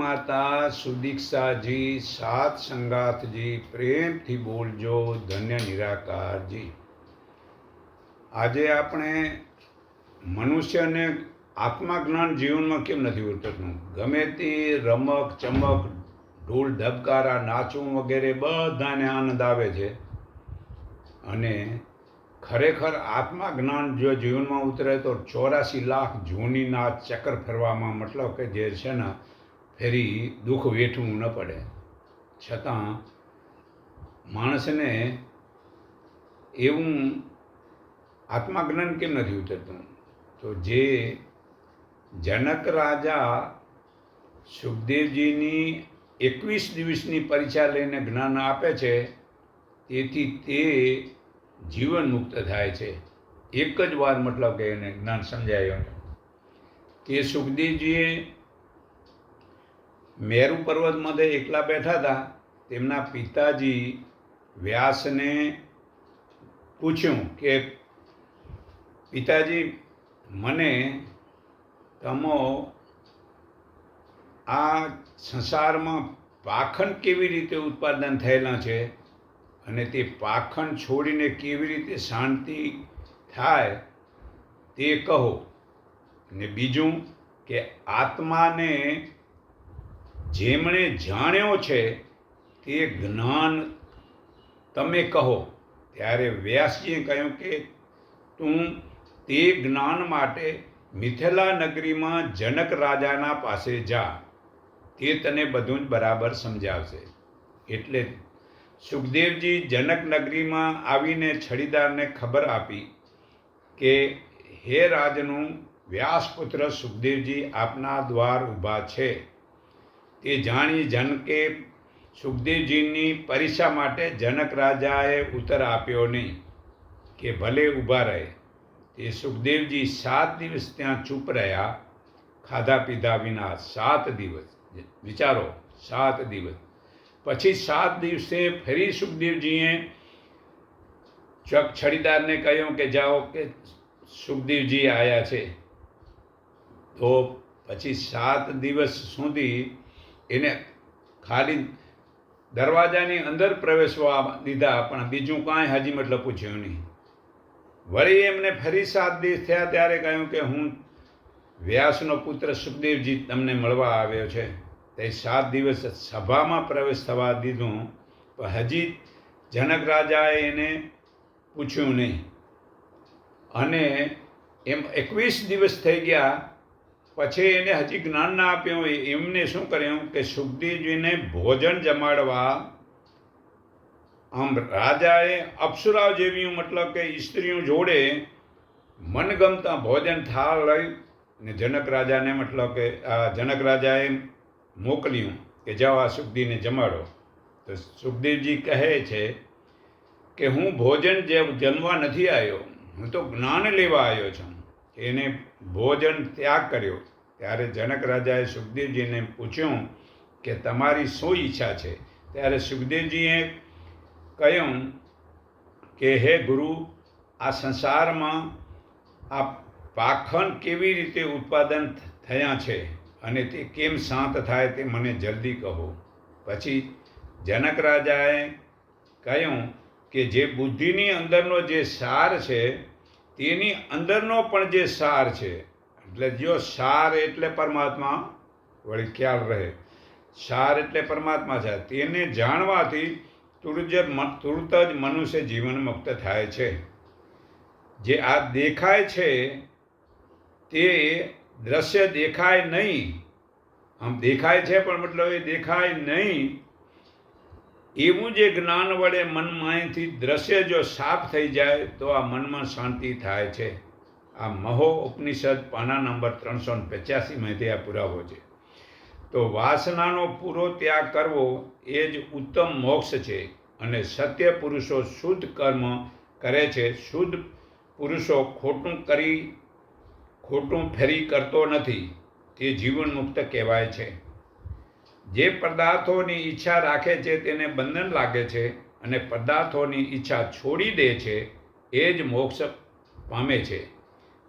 માતા સુદીક્ષાજી, સાત સંગાથજી, પ્રેમથી બોલજો, ધન્ય નિરાકારજી. આજે આપણે મનુષ્યને આત્મજ્ઞાન જીવનમાં કેમ નથી ઉતરતું? ગમે તે રમક, ચમક, ઢોલ, ધબકારા, નાચવું વગેરે બધાને આનંદ આવે છે. અને ખરેખર આત્મા જ્ઞાન જો જીવનમાં ઉતરે તો ચોરાસી લાખ જૂની જૂનીના ચક્કર ફરવામાં મતલબ કે જે છે ને ફેરી દુઃખ વેઠવું ન પડે. છતાં માણસને એવું આત્મજ્ઞાન કેમ નથી ઉતરતું? તો જે જનક રાજા સુખદેવજીની એકવીસ દિવસની પરીક્ષા લઈને જ્ઞાન આપે છે, તેથી તે જીવન મુક્ત થાય છે. એક જ વાર મતલબ કે એને જ્ઞાન સમજાયું. તે સુખદેવજીએ મેરુ પર્વતમાં એકલા બેઠા હતા, તેમના પિતાજી વ્યાસને પૂછ્યું કે, પિતાજી, મને તમો આ સંસારમાં પાખંડ કેવી રીતે ઉત્પાદન થયેલા છે અને તે પાખંડ છોડીને કેવી રીતે શાંતિ થાય તે કહો. ને બીજું કે, આત્માને જેમણે જાણ્યો છે તે જ્ઞાન તમે કહો. ત્યારે વ્યાસજીએ કહ્યું કે તું તે જ્ઞાન માટે મિથિલા નગરીમાં જનક રાજાના પાસે જા. તે તને બધું જ બરાબર સમજાવશે. એટલે સુખદેવજી જનક નગરીમાં આવીને છડીદારને ખબર આપી કે, હે રાજનું વ્યાસપુત્ર સુખદેવજી આપના દ્વાર ઊભા છે. તે જાણી જનકે સુખદેવજીની પરીક્ષા માટે જનક રાજાએ ઉત્તર આપ્યો નહીં કે ભલે ઊભા રહે. તે સુખદેવજી સાત દિવસ ત્યાં ચૂપ રહ્યા, ખાધા પીધા વિના સાત દિવસ. વિચારો, સાત દિવસ. પછી સાત દિવસે ફરી સુખદેવજીએ ચક છડીદારને કહ્યું કે જાઓ કે સુખદેવજી આવ્યા છે. તો પછી સાત દિવસ સુધી એને ખાલી દરવાજાની અંદર પ્રવેશવા દીધા, પણ બીજું કાંઈ હજી મતલબ પૂછ્યું નહીં. વળી એમને ફરી સાત દિવસ થયા ત્યારે કહ્યું કે હું વ્યાસનો પુત્ર સુખદેવજી તમને મળવા આવ્યો છે. તે સાત દિવસ સભામાં પ્રવેશ થવા દીધું, પણ હજી જનક રાજાએ એને પૂછ્યું નહીં. અને એમ એકવીસ દિવસ થઈ ગયા પછી એને હજી જ્ઞાન ના આપ્યું એમને શું કર્યું કે સુખદેવજીને ભોજન જમાડવા, આમ રાજાએ અપ્સરાઓ જેવી મતલબ કે સ્ત્રીઓ જોડે મનગમતા ભોજન થાળ લઈ ને જનક રાજાને મતલબ કે, આ જનક રાજાએ મોકલ્યું કે જાઓ આ સુખદેવને જમાડો. તો સુખદેવજી કહે છે કે હું ભોજન જે જમવા નથી આવ્યો, હું તો જ્ઞાન લેવા આવ્યો છું. એને ભોજન ત્યાગ કર્યો. ત્યારે જનક રાજાએ સુખદેવજીને પૂછ્યું કે તમારી શું ઈચ્છા છે? ત્યારે સુખદેવજીએ કહ્યું કે, હે ગુરુ, આ સંસારમાં આ પાખંડ કેવી રીતે ઉત્પાદન થયા છે અને તે કેમ શાંત થાય તે મને જલ્દી કહો. પછી જનક રાજાએ કહ્યું કે, જે બુદ્ધિની અંદરનો જે સાર છે તેની અંદરનો પણ જે સાર છે, એટલે જો સાર એટલે પરમાત્મા, વળી ખ્યાલ રહે. સાર એટલે પરમાત્મા છે. તેને જાણવાથી તુરજ તુરત જ મનુષ્ય જીવન મુક્ત થાય છે. જે આ દેખાય છે, તે દ્રશ્ય દેખાય નહીં. આમ દેખાય છે પણ મતલબ એ દેખાય નહીં. એવું જે જ્ઞાન વડે મનમાંથી દ્રશ્ય જો સાફ થઈ જાય, તો આ મનમાં શાંતિ થાય છે. આ મહો ઉપનિષદ પાના નંબર ત્રણસો ને પચાસીમાંથી આ પુરાવો છે. તો વાસનાનો પૂરો ત્યાગ કરવો એ જ ઉત્તમ મોક્ષ છે અને સત્ય પુરુષો શુદ્ધ કર્મ કરે છે. શુદ્ધ પુરુષો ખોટું કરી, ખોટું ફેરી કરતો નથી. તે જીવન મુક્ત કહેવાય છે. જે પદાર્થોની ઈચ્છા રાખે છે તેને બંધન લાગે છે અને પદાર્થોની ઈચ્છા છોડી દે છે, એ જ મોક્ષ પામે છે.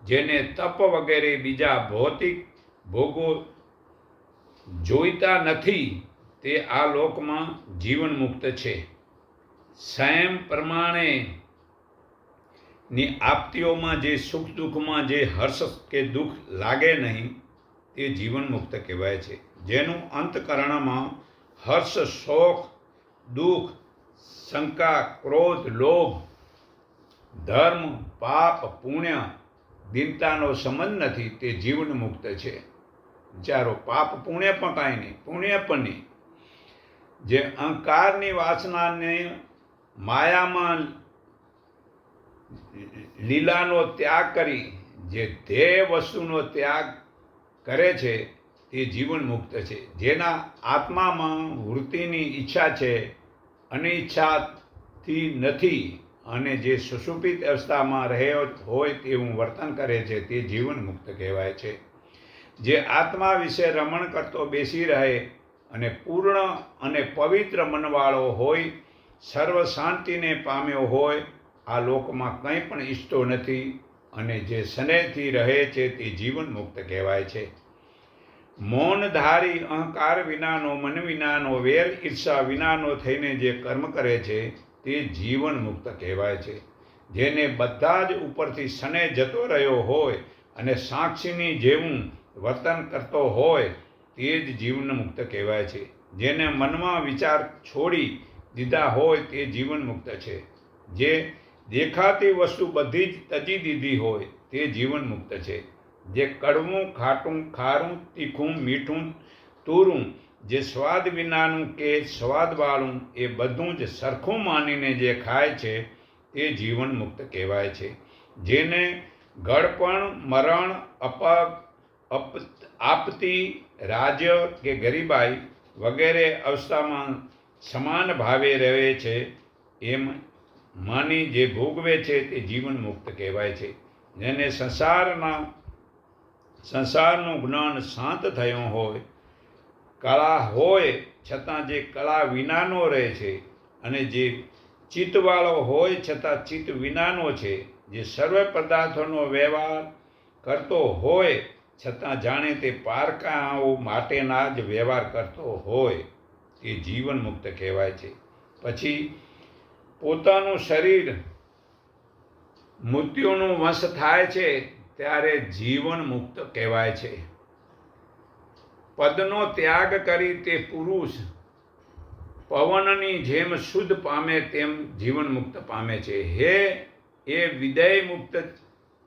જેને તપ વગેરે બીજા ભૌતિક ભોગો જોઈતા નથી, તે આ લોકમાં જીવન મુક્ત છે. સ્વયં પ્રમાણે ની આપતીઓમાં જે સુખ દુઃખમાં જે હર્ષ કે દુઃખ લાગે નહીં, તે જીવન મુક્ત કહેવાય છે. જેનું અંતકરણમાં હર્ષ શોખ દુઃખ, શંકા, ક્રોધ, લોભ, ધર્મ, પાપ, પુણ્ય દિનતાનો સંબંધ નથી, તે જીવન મુક્ત છે. વિચારો પાપ પુણ્ય પણ કાંઈ નહીં, પુણ્ય પણ નહીં. જે અહંકારની વાસનાને માયામાં લીલાનો ત્યાગ કરી, જે ધ્યેય વસ્તુનો ત્યાગ કરે છે તે જીવન મુક્ત છે. જેના આત્મામાં વૃત્તિની ઈચ્છા છે, અનિચ્છાથી નથી અને જે સુશોભિત અવસ્થામાં રહ્યો હોય તેવું વર્તન કરે છે તે જીવન મુક્ત કહેવાય છે. જે આત્મા વિશે રમણ કરતો બેસી રહે અને પૂર્ણ અને પવિત્ર મનવાળો હોય, સર્વ શાંતિને પામ્યો હોય, આ લોકમાં કંઈ પણ ઈચ્છતો નથી અને જે સ્નેહથી રહે છે તે જીવન મુક્ત કહેવાય છે. મૌનધારી અહંકાર વિનાનો, મન વિનાનો વેર ઈર્ષા વિનાનો થઈને જે કર્મ કરે છે, તે જીવન મુક્ત કહેવાય છે. જેને બધા જ ઉપરથી સને જતો રહ્યો હોય અને સાક્ષીની જેવું વર્તન કરતો હોય, તે જ જીવન મુક્ત કહેવાય છે. જેને મનમાં વિચાર છોડી દીધા હોય, તે જીવન મુક્ત છે. જે દેખાતી વસ્તુ બધી જ તજી દીધી હોય, તે જીવન મુક્ત છે. જે કડવું, ખાટું, ખારું, તીખું, મીઠું, તુરું, જે સ્વાદ વિનાનું કે સ્વાદવાળું એ બધું જ સરખું માનીને જે ખાય છે તે જીવન મુક્ત કહેવાય છે. જેને ગળપણ, મરણ અપ, આપતી, રાજ્ય કે ગરીબાઈ વગેરે અવસ્થામાં સમાન ભાવે રહે છે, એમ માની જે ભોગવે છે, તે જીવન મુક્ત કહેવાય છે. જેને સંસારના સંસારનું જ્ઞાન શાંત થયું હોય, કળા હોય, છતાં જે કળા વિનાનો રહે છે અને જે ચિત્તવાળો હોય છતાં ચિત્ત વિનાનો છે, જે સર્વ પદાર્થોનો વ્યવહાર કરતો હોય છતાં જાણે તે પારકાઓ માટેના જ વ્યવહાર કરતો હોય તે જીવન મુક્ત કહેવાય છે. પછી પોતાનું શરીર મૃત્યુનું વંશ થાય છે ત્યારે જીવન મુક્ત કહેવાય છે. પદનો ત્યાગ કરી તે પુરુષ પવનની જેમ શુદ્ધ પામે તેમ જીવન મુક્ત પામે છે. હે, એ વિદય મુક્ત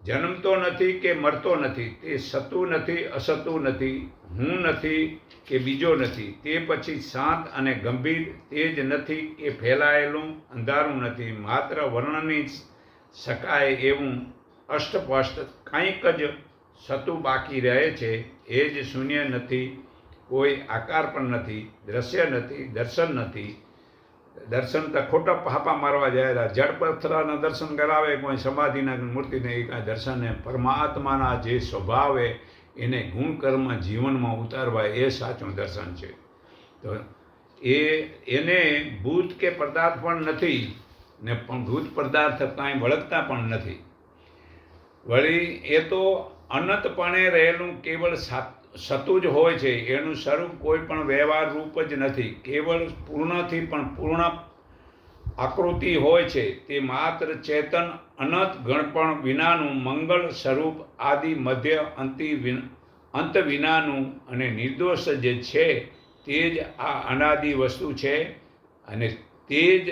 જન્મતો નથી કે મરતો નથી, તે સતું નથી, અસતું નથી, હું નથી કે બીજો નથી. તે પછી શાંત અને ગંભીર તેજ નથી કે ફેલાયેલું, અંધારું નથી. માત્ર વર્ણની શકાય એવું અષ્ટપષ્ટ કંઈક જ સતું બાકી રહે છે, એ જ શૂન્ય નથી, કોઈ આકાર પણ નથી, દ્રશ્ય નથી, દર્શન નથી. દર્શન તો ખોટા પાપા મારવા જાય જળ પથરાના દર્શન કરાવે, કોઈ સમાધિના મૂર્તિને એ કાંઈ દર્શનને પરમાત્માના જે સ્વભાવે એને ગુણકર્મ જીવનમાં ઉતારવા એ સાચું દર્શન છે. તો એ, એને ભૂત કે પદાર્થ પણ નથી ને પણ ભૂત પદાર્થ કાંઈ વળગતા પણ નથી. વળી એ તો અનંતપણે રહેલું કેવળ સતું જ હોય છે, એનું સ્વરૂપ કોઈ પણ વ્યવહાર રૂપ જ નથી. કેવળ પૂર્ણથી પણ પૂર્ણ આકૃતિ હોય છે, તે માત્ર ચેતન, અનંત ગણપણ વિનાનું મંગળ સ્વરૂપ આદિ મધ્ય અંતિ અંત વિનાનું અને નિર્દોષ જે છે, તે જ આ અનાદિ વસ્તુ છે અને તે જ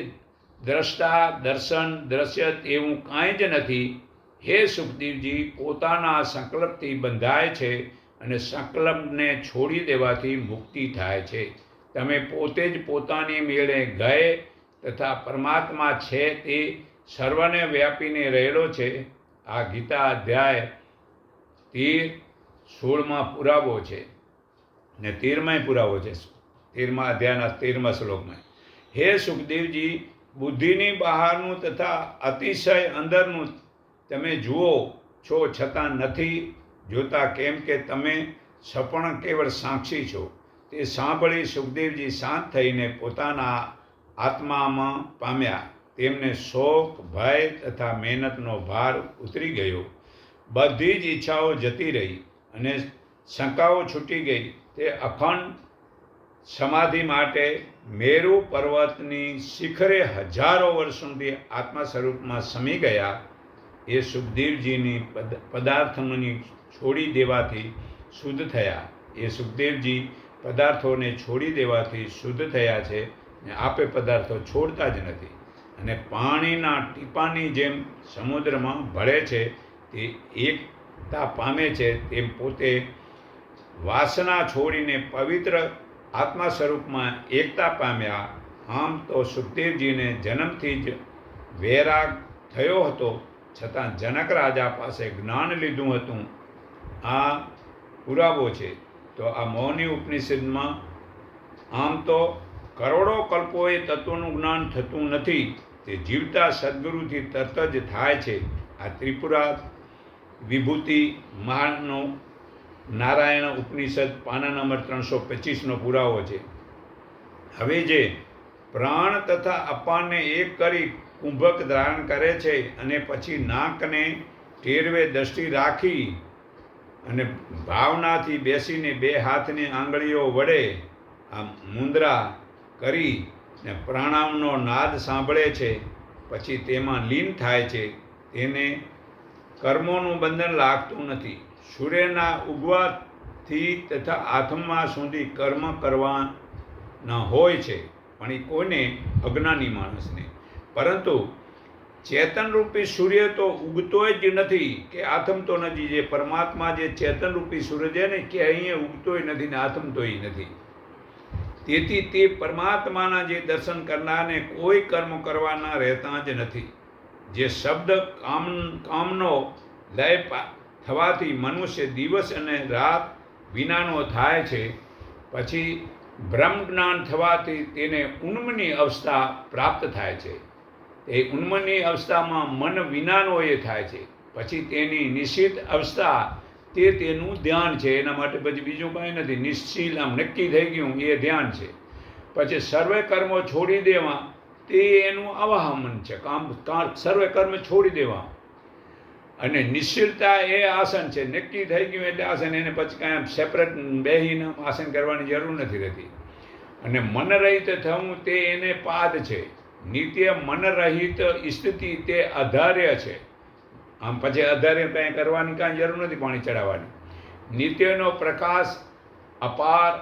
દ્રષ્ટા, દર્શન, દ્રશ્ય એવું કાંઈ જ નથી. હે સુખદેવજી, પોતાના સંકલ્પથી બંધાય છે અને સંકલ્પને છોડી દેવાથી મુક્તિ થાય છે. તમે પોતે જ પોતાની મેળે ગયે તથા પરમાત્મા છે તે સર્વને વ્યાપીને રહેલો છે. આ ગીતા અધ્યાય તીર સોળમાં પુરાવો છે ને તેરમાંય પુરાવો છે. તેરમા અધ્યાયના તેરમા શ્લોકમાં હે સુખદેવજી, બુદ્ધિની બહારનું તથા અતિશય અંદરનું તમે જુઓ, છો છતાં નથી જોતા કેમ કે તમે સપણ કેવળ સાક્ષી છો. તે સાંભળી સુખદેવજી શાંત થઈને પોતાના આત્મામાં પામ્યા. તેમને શોક, ભય તથા મહેનતનો ભાર ઉતરી ગયો. બધી જ ઈચ્છાઓ જતી રહી અને શંકાઓ છૂટી ગઈ. તે અખંડ સમાધિ માટે મેરુ પર્વતની શિખરે હજારો વર્ષ સુધી આત્મા સ્વરૂપમાં સમી ગયા. એ સુખદેવજીની પદ, પદાર્થોની છોડી દેવાથી શુદ્ધ થયા. એ સુખદેવજી પદાર્થોને છોડી દેવાથી શુદ્ધ થયા છે ને આપે પદાર્થો છોડતા જ નથી. અને પાણીના ટીપાની જેમ સમુદ્રમાં ભળે છે, તે એકતા પામે છે, તેમ પોતે વાસના છોડીને પવિત્ર આત્મા સ્વરૂપમાં એકતા પામ્યા. આમ તો સુખદેવજીને જન્મથી જ વૈરાગ થયો હતો. છતાં જનક રાજા પાસે જ્ઞાન લીધું હતું. આ પુરાવો છે. તો આ મૌની ઉપનિષદમાં આમ તો કરોડો કલ્પોએ તત્વનું જ્ઞાન થતું નથી. તે જીવતા સદગુરુથી તરત જ થાય છે. આ ત્રિપુરા વિભૂતિ મહાનનો નારાયણ ઉપનિષદ પાના નંબર ત્રણસો પચીસનો પુરાવો છે. હવે જે પ્રાણ તથા અપાનને એક કરી કુંભક ધારણ કરે છે અને પછી નાકને ટેરવે દ્રષ્ટિ રાખી અને ભાવનાથી બેસીને બે હાથની આંગળીઓ વડે આ મુદ્રા કરી ને પ્રાણાયામનો નાદ સાંભળે છે. પછી તેમાં લીન થાય છે. તેને કર્મોનું બંધન લાગતું નથી. સૂર્યના ઉગવાથી તથા આત્મા સુધી કર્મ કરવાના હોય છે. પણ એ કોઈને અજ્ઞાની માણસને પરંતુ ચેતનરૂપી સૂર્ય તો ઉગતોય જ નથી કે આથમતો નથી. જે પરમાત્મા જે ચેતનરૂપી સૂર્ય છે ને કે અહીંયા ઉગતોય નથી ને આથમતોય નથી. તેથી તે પરમાત્માના જે દર્શન કરનારને કોઈ કર્મ કરવાના રહેતા જ નથી. જે શબ્દ કામ, કામનો લય થવાથી મનુષ્ય દિવસ અને રાત વિનાનો થાય છે. પછી બ્રહ્મ જ્ઞાન થવાથી તેને ઉન્મની અવસ્થા પ્રાપ્ત થાય છે. એ ઉન્મનની અવસ્થામાં મન વિનાનો એ થાય છે. પછી તેની નિશ્ચિત અવસ્થા તે તેનું ધ્યાન છે. એના માટે પછી બીજું કાંઈ નથી. નિશ્ચિલ આમ નક્કી થઈ ગયું એ ધ્યાન છે. પછી સર્વે કર્મો છોડી દેવા તે એનું અવાહમન છે. કામ સર્વે કર્મ છોડી દેવા. અને નિશ્ચિલતા એ આસન છે. નક્કી થઈ ગયું એટલે આસન એને પછી કાંઈ આમ સેપરેટ બેહીને આસન કરવાની જરૂર નથી રહેતી. અને મન રહિત થવું તે એને પાદ છે. નિત્ય મન રહિત સ્થિતિ તે આધાર્ય છે. આમ પછી અધાર્ય કાંઈ કરવાની કાંઈ જરૂર નથી પાણી ચડાવવાની. નિત્યનો પ્રકાશ અપાર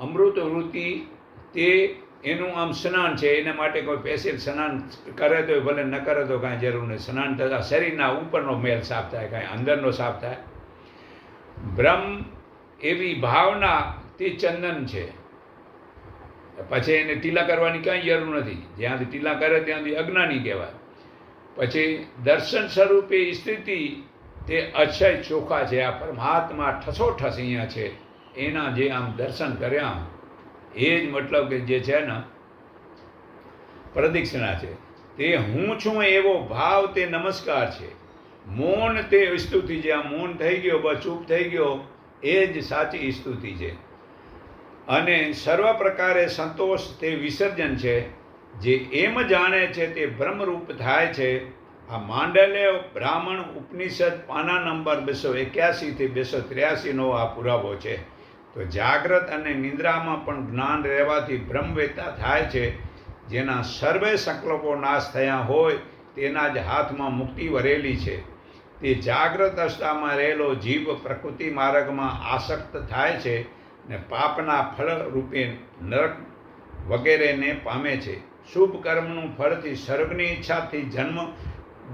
અમૃત વૃત્તિ તે એનું આમ સ્નાન છે, એના માટે કોઈ પેશિયલ સ્નાન કરે તો ભલે ન કરે તો કાંઈ જરૂર નહીં સ્નાન થતાં શરીરના ઉપરનો મેલ સાફ થાય, કાંઈ અંદરનો સાફ થાય. બ્રહ્મ એવી ભાવના તે ચંદન છે. પછી એને ટીલા કરવાની કાંઈ જરૂર નથી. જ્યાંથી ટીલા કરે ત્યાંથી અજ્ઞાની કહેવાય. પછી દર્શન સ્વરૂપે સ્થિતિ તે અક્ષય ચોખા છે, આ પરમાત્મા ઠસોઠસ અહીંયા છે. એના જે આમ દર્શન કર્યા એ જ મતલબ કે જે છે ને પ્રદક્ષિણા છે. તે હું છું એવો ભાવ તે નમસ્કાર છે. મૌન તે સ્તુતિ જે આ મૌન થઈ ગયો, બસ ચૂપ થઈ ગયો, એ જ સાચી સ્તુતિ છે. અને સર્વ પ્રકારે સંતોષ તે વિસર્જન છે, જે એમ જાણે છે તે બ્રહ્મરૂપ થાય છે. આ માંડલ્ય બ્રાહ્મણ ઉપનિષદ પાના નંબર બેસો એક્યાસીથી બેસો ત્ર્યાસીનો આ પુરાવો છે. તો જાગ્રત અને નિંદ્રામાં પણ જ્ઞાન રહેવાથી બ્રહ્મવેતા થાય છે. જેના સર્વે સંકલ્પો નાશ થયા હોય તેના જ હાથમાં મુક્તિ વરેલી છે. તે જાગ્રત અવસ્થામાં રહેલો જીવ પ્રકૃતિ માર્ગમાં આસક્ત થાય છે. ને પાપના ફળ રૂપે નરક વગેરેને પામે છે. શુભ કર્મનું ફળથી સ્વર્ગની ઈચ્છાથી જન્મ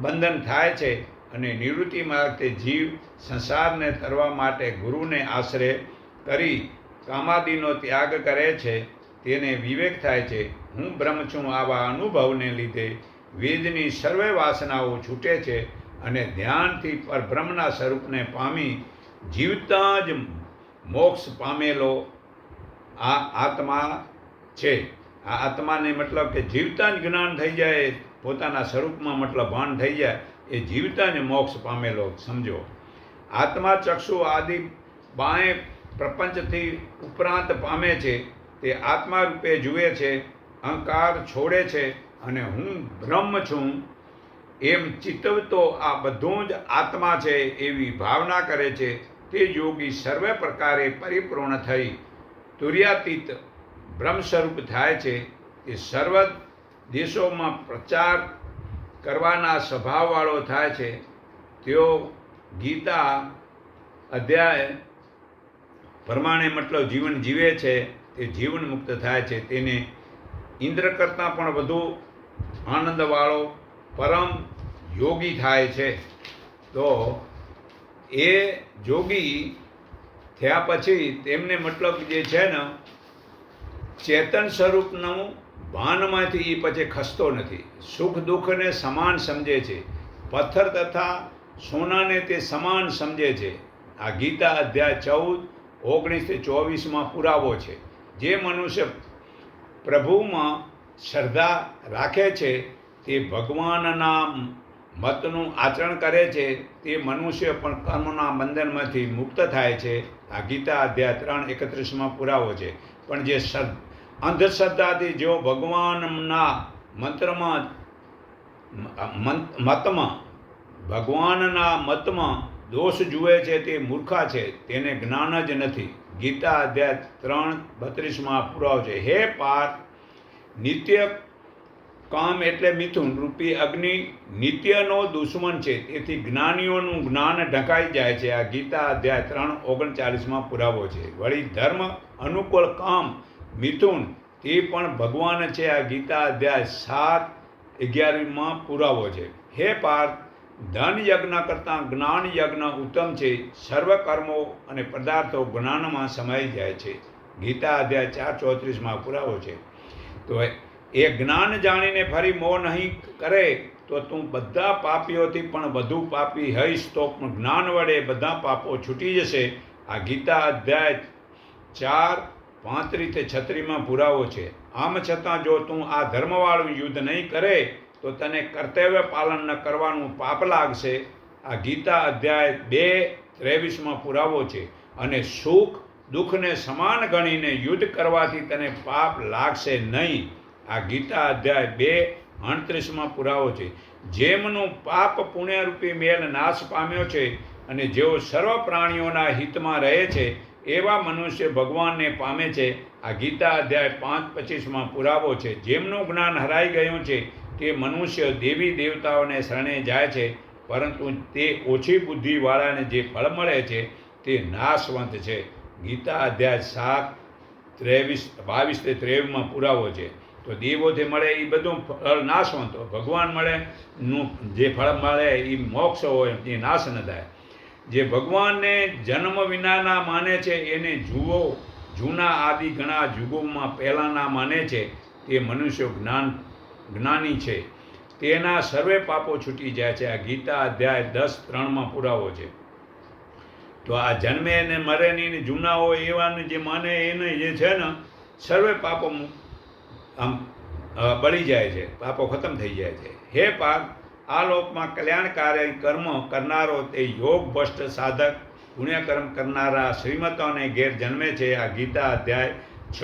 બંધન થાય છે અને નિવૃત્તિ માર્ગથી જીવ સંસારને તરવા માટે ગુરુને આશરે કરી કામાદિનો ત્યાગ કરે છે. તેને વિવેક થાય છે. હું બ્રહ્મ છું. આવા અનુભવને લીધે વેદની સર્વે વાસનાઓ છૂટે છે અને ધ્યાનથી પરબ્રહ્મના સ્વરૂપને પામી જીવતા જ મોક્ષ પામેલો આ આત્મા છે. આ આત્માને મતલબ કે જીવતા જ્ઞાન થઈ જાય, પોતાના સ્વરૂપમાં મતલબ ભાન થઈ જાય, એ જીવતા જ મોક્ષ પામેલો, સમજો. આત્મા ચક્ષુ આદિ બાએ પ્રપંચથી ઉપરાંત પામે છે, તે આત્મા રૂપે જુએ છે, અહંકાર છોડે છે અને હું બ્રહ્મ છું, એમ ચિતવતો આ બધું જ આત્મા છે એવી ભાવના કરે છે તે યોગી સર્વે પ્રકારે પરિપૂર્ણ થઈ. તુર્યાતીત બ્રહ્મ સ્વરૂપ થાય છે તે સર્વ દેશોમાં પ્રચાર કરવાના સ્વભાવવાળો થાય છે. તેઓ ગીતા અધ્યાય પ્રમાણે મતલબ જીવન જીવે છે, તે જીવન મુક્ત થાય છે. તેને ઇન્દ્ર કરતાં પણ વધુ આનંદવાળો, પરમ યોગી થાય છે. તો એ જોગી થયા પછી તેમને મતલબ જે છે ને, ચેતન સ્વરૂપનું ભાનમાંથી એ પછી ખસતો નથી. સુખ દુઃખને સમાન સમજે છે. પથ્થર તથા સોનાને તે સમાન સમજે છે. આ ગીતા અધ્યાય ચૌદ, ઓગણીસથી ચોવીસમાં પુરાવો છે. જે મનુષ્ય પ્રભુમાં શ્રદ્ધા રાખે છે, તે ભગવાનના મતનું આચરણ કરે છે, તે મનુષ્ય પણ કર્મના બંધનમાંથી મુક્ત થાય છે. આ ગીતા અધ્યાય ત્રણ એકત્રીસમાં પુરાવો છે. પણ જે શ્રદ્ધ અંધશ્રદ્ધાથી જેઓ ભગવાનના મંત્રમાં મતમાં, ભગવાનના મતમાં દોષ જુએ છે તે મૂર્ખા છે, તેને જ્ઞાન જ નથી. ગીતા અધ્યાય ત્રણ બત્રીસમાં પુરાવો છે. હે પાર્થ નિત્ય કામ એટલે મિથુન રૂપી અગ્નિ નિત્યનો દુશ્મન છે. તેથી જ્ઞાનીઓનું જ્ઞાન ઢંકાઈ જાય છે. આ ગીતા અધ્યાય ત્રણ ઓગણચાલીસમાં પુરાવો છે. વળી ધર્મ અનુકૂળ કામ મિથુન તે પણ ભગવાન છે. આ ગીતા અધ્યાય સાત અગિયારમાં પુરાવો છે. હે પાર્થ, ધન યજ્ઞ કરતાં જ્ઞાન યજ્ઞ ઉત્તમ છે. સર્વ કર્મો અને પદાર્થો જ્ઞાનમાં સમાઈ જાય છે. ગીતા અધ્યાય ચાર ચોત્રીસમાં પુરાવો છે. તો એ જ્ઞાન જાણીને ફરી મોહ નહીં કરે, તો તું બધા પાપીઓથી પણ વધુ પાપી હઈશ, તો પણ જ્ઞાન વડે બધા પાપો છૂટી જશે. આ ગીતા અધ્યાય ચાર પાંત્રીસ છત્રીમાં પુરાવો છે. આમ છતાં જો તું આ ધર્મવાળું યુદ્ધ નહીં કરે, તો તને કર્તવ્ય પાલન ન કરવાનું પાપ લાગશે. આ ગીતા અધ્યાય બે, ત્રેવીસમાં પુરાવો છે. અને સુખ દુઃખને સમાન ગણીને યુદ્ધ કરવાથી તને પાપ લાગશે નહીં. આ ગીતા અધ્યાય બે અણત્રીસમાં પુરાવો છે. જેમનું પાપ પુણ્યરૂપી મેલ નાશ પામ્યો છે અને જેઓ સર્વ પ્રાણીઓના હિતમાં રહે છે, એવા મનુષ્ય ભગવાનને પામે છે. આ ગીતા અધ્યાય પાંચ પચીસમાં પુરાવો છે. જેમનું જ્ઞાન હરાઈ ગયું છે, તે મનુષ્ય દેવી દેવતાઓને શરણે જાય છે, પરંતુ તે ઓછી બુદ્ધિવાળાને જે ફળ મળે છે, તે નાશવંત છે. ગીતા અધ્યાય સાત ત્રેવીસ, બાવીસ તે ત્રેવીસમાં પુરાવો છે. તો દેવોથી મળે એ બધું ફળ નાશ હોતો ભગવાન મળે. નું જે ફળ મળે એ મોક્ષ હોય એ નાશ ન થાય. જે ભગવાનને જન્મ વિનાના માને છે એને જુઓ. જૂના આદિ ઘણા જુગોમાં પહેલાંના માને છે. તે મનુષ્યો જ્ઞાન, જ્ઞાની છે. તેના સર્વે પાપો છૂટી જાય છે. આ ગીતા અધ્યાય દસ ત્રણમાં પુરાવો છે. તો આ જન્મે ને મરે ને જૂના હોય એવાને જે માને એને જે છે ને સર્વે પાપો આમ બળી જાય છે, પાપો ખતમ થઈ જાય છે. હે પાક આ લોકમાં કલ્યાણકારી કર્મ કરનારો તે યોગ ભ્રષ્ટ સાધક, પુણ્યકર્મ કરનારા શ્રીમતોને ઘેર જન્મે છે. આ ગીતા અધ્યાય છ,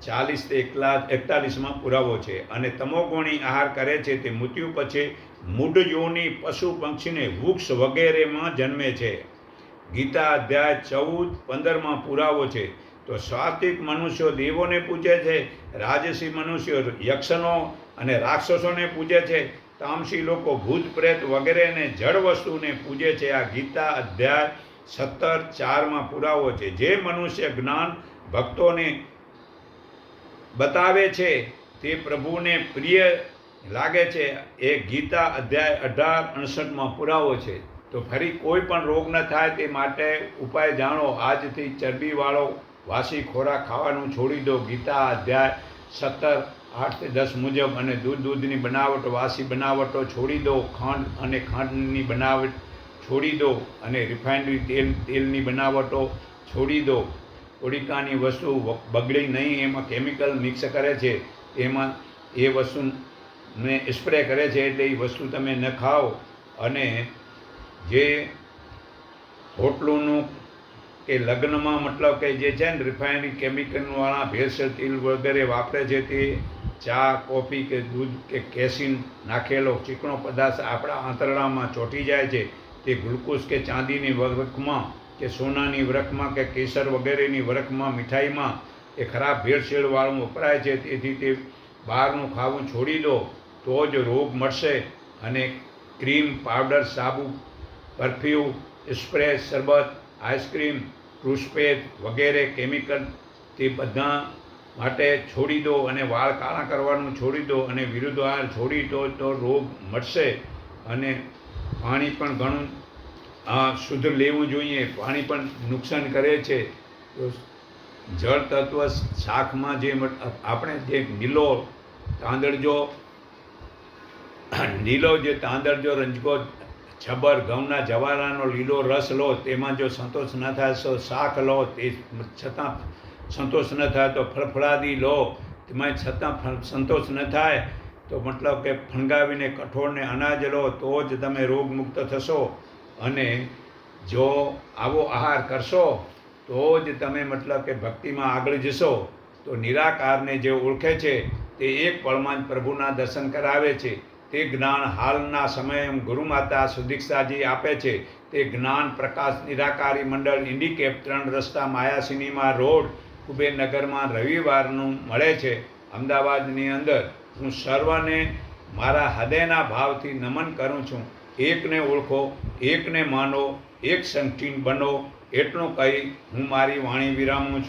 ચાલીસ એકલા, એકતાલીસમાં પુરાવો છે અને તમોગુણી આહાર કરે છે. તે મૃત્યુ પછી મૂઢ યોની પશુ પંક્ષીને વૃક્ષ વગેરેમાં જન્મે છે. ગીતા અધ્યાય ચૌદ, પંદરમાં પુરાવો છે. તો સાત્વિક મનુષ્યો દેવોને પૂજે છે, રાજસી મનુષ્યો યક્ષનો અને રાક્ષસોને પૂજે છે, તામસી લોકો ભૂત પ્રેત વગેરેને જળ વસ્તુને પૂજે છે. આ ગીતા અધ્યાય સત્તર ચારમાં પુરાવો છે. જે મનુષ્ય જ્ઞાન ભક્તોને બતાવે છે તે પ્રભુને પ્રિય લાગે છે. એ ગીતા અધ્યાય અઢાર અડસઠમાં પુરાવો છે. તો ફરી કોઈ પણ રોગ ન થાય તે માટે ઉપાય જાણો. આજથી ચરબીવાળો વાસી ખોરાક ખાવાનું છોડી દો. ગીતા અધ્યાય સત્તર આઠથી દસ મુજબ, અને દૂધ દૂધની બનાવટો, વાસી બનાવટો છોડી દો. ખાંડ અને ખાંડની બનાવટ છોડી દો અને રિફાઇન્ડ તેલ, તેલની બનાવટો છોડી દો. ઓડિકાની વસ્તુ બગડી નહીં, એમાં કેમિકલ મિક્સ કરે છે. એમાં એ વસ્તુને સ્પ્રે કરે છે એટલે એ વસ્તુ તમે ન ખાઓ. અને જે હોટલોનું કે લગ્નમાં મતલબ કે જે છે ને રિફાઇનરી કેમિકલવાળા ભેળસેળ તેલ વગેરે વાપરે છે તે ચા, કોફી કે દૂધ કે કેસિન નાખેલો ચીકણો પદાર્થ આપણા આંતરડામાં ચોંટી જાય છે. તે ગ્લુકોઝ કે ચાંદીની વરખમાં કે સોનાની વરખમાં કે કેસર વગેરેની વરખમાં મીઠાઈમાં એ ખરાબ ભેળસેળવાળું વપરાય છે. તેથી તે બહારનું ખાવું છોડી દો તો જ રોગ મળશે અને ક્રીમ પાવડર સાબુ પરફ્યુમ સ્પ્રે શરબત આઈસ્ક્રીમ ટૂથપેસ્ટ વગેરે કેમિકલ તે બધા માટે છોડી દો અને વાળ કાળા કરવાનું છોડી દો અને વિરુદ્ધ આહાર છોડી દો તો રોગ મળશે અને પાણી પણ ઘણું શુદ્ધ લેવું જોઈએ. પાણી પણ નુકસાન કરે છે. જળ તત્વ શાકમાં જે આપણે જે લીલો તાંદળજો લીલો જે તાંદળજો રંજકો છબર ઘઉંના જવારાનો લીલો રસ લો, તેમાં જો સંતોષ ન થાય તો શાક લો, તે છતાં સંતોષ ન થાય તો ફળફળાદી લો. તેમાં છતાં સંતોષ ન થાય તો મતલબ કે ફણગાવીને કઠોળને અનાજ લો, તો જ તમે રોગમુક્ત થશો. અને જો આવો આહાર કરશો, તો જ તમે મતલબ કે ભક્તિમાં આગળ જશો. તો નિરાકારને જે ઓળખે છે, તે એક પળમાં જ પ્રભુના દર્શન કરાવે છે. તે જ્ઞાન હાલના સમયે ગુરુમાતા સુદીક્ષાજી આપે છે. તે જ્ઞાન પ્રકાશ નિરાકારી મંડળ ઇન્ડિકેપ ત્રણ રસ્તા માયા સિનેમા રોડ કુબેરનગરમાં રવિવારનું મળે છે. અમદાવાદની અંદર હું સર્વને મારા હૃદયના ભાવથી નમન કરું છું. એકને ઓળખો, એકને માનો, એક સંગઠીન બનો, એટલું કહી હું મારી વાણી વિરામું છું.